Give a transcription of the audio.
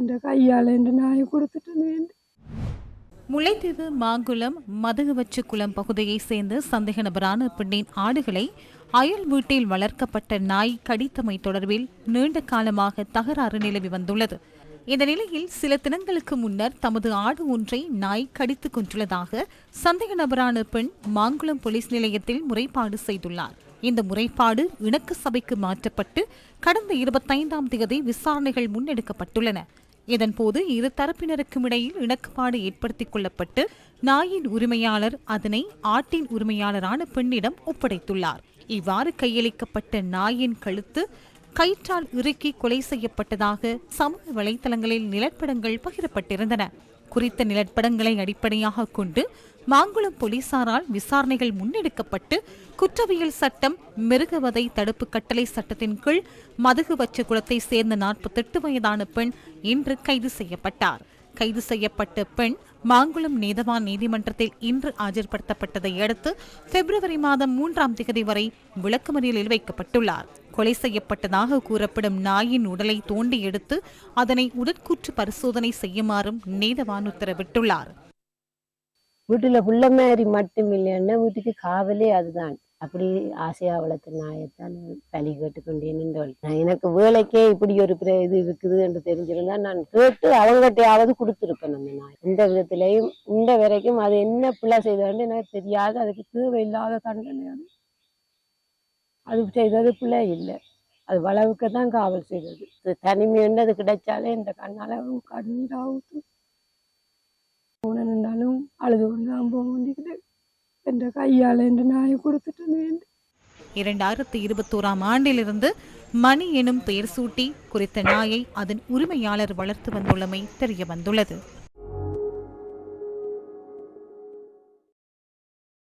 என்ற கையால் என்று நாயை கொடுத்துட்டேன் வேண்டு. முல்லைத்தீவு மாங்குளம் மதகுவச்சுக்குளம் பகுதியைச் சேர்ந்த சந்தேக நபரான பெண்ணின் ஆடுகளை அயல் வீட்டில் வளர்க்கப்பட்ட நாய் கடித்தமை தொடர்பில் நீண்ட காலமாக தகராறு நிலவி வந்துள்ளது. இந்த நிலையில் சில தினங்களுக்கு முன்னர் தமது ஆடு ஒன்றை நாய் கடித்துக் கொன்றுள்ளதாக சந்தேக நபரான பெண் மாங்குளம் போலீஸ் நிலையத்தில் முறைப்பாடு செய்துள்ளார். இந்த முறைப்பாடு இணக்கு சபைக்கு மாற்றப்பட்டு கடந்த இருபத்தைந்தாம் தேதி விசாரணைகள் முன்னெடுக்கப்பட்டுள்ளன. இதன்போது இரு தரப்பினருக்கும் இடையில் இணக்கப்பாடு ஏற்படுத்திக் கொள்ளப்பட்டு நாயின் உரிமையாளர் அதனை ஆட்டின் உரிமையாளரான பெண்ணிடம் ஒப்படைத்துள்ளார். இவ்வாறு கையளிக்கப்பட்ட நாயின் கழுத்து கயிற்றால் இறுக்கி கொலை செய்யப்பட்டதாக சமூக வலைதளங்களில் நிலப்படங்கள் பகிரப்பட்டிருந்தன. குறித்த நிலப்படங்களை அடிப்படையாக கொண்டு மாங்குளம் போலீசாரால் விசாரணைகள் முன்னெடுக்கப்பட்டு குற்றவியல் சட்டம் மிருகவதை தடுப்பு கட்டளை சட்டத்தின் கீழ் மதுகு வச்ச குளத்தை சேர்ந்த நாற்பத்தெட்டு வயதான பெண் இன்று கைது செய்யப்பட்டார். கைது செய்யப்பட்ட பெண் மாங்குளம் நீதவான் நீதிமன்றத்தில் இன்று ஆஜர்படுத்தப்பட்டதை அடுத்து பிப்ரவரி மாதம் மூன்றாம் தேதி வரை விளக்குமறியலில் வைக்கப்பட்டுள்ளார். கொலை செய்யப்பட்டதாக கூறப்படும் நாயின் உடலை தோண்டி எடுத்து அதனை உடற்கூற்று பரிசோதனை செய்யுமாறும் நீதவான் உத்தரவிட்டுள்ளார். வீட்டுல புள்ள மாதிரி மட்டும் இல்லைன்னா வீட்டுக்கு காவலே அதுதான். அப்படி ஆசையா வளர்த்த நாயத்தான் தலி கேட்டு கேட்டுக்கொண்டே நான் எனக்கு வேலைக்கே இப்படி ஒரு பிர இது இருக்குது என்று தெரிஞ்சிருந்தா நான் கேட்டு அவங்ககிட்டயாவது கொடுத்துருப்பேன் அந்த நாய். இந்த விதத்திலையும் இந்த வரைக்கும் அது என்ன பிள்ளை செய்ததுன்னு எனக்கு தெரியாது. அதுக்கு தேவையில்லாத தண்டனை அது செய்தது பிள்ளை இல்லை. அது வளவுக்கு தான் காவல் செய்தது. தனிமைன்றது கிடைச்சாலே இந்த கண்ணால் கண்டாவுது போனாலும் அழுது கொண்டு தான் போக வேண்டியது. என்ற கையால் என்று நாயை கொடுத்துட்டேன் இரண்டாயிரத்தி இருபத்தோராம் ஆண்டிலிருந்து மணி எனும் பெயர் சூட்டி குறித்த நாயை அதன் உரிமையாளர் வளர்த்து வந்துள்ளமை தெரிய வந்துள்ளது.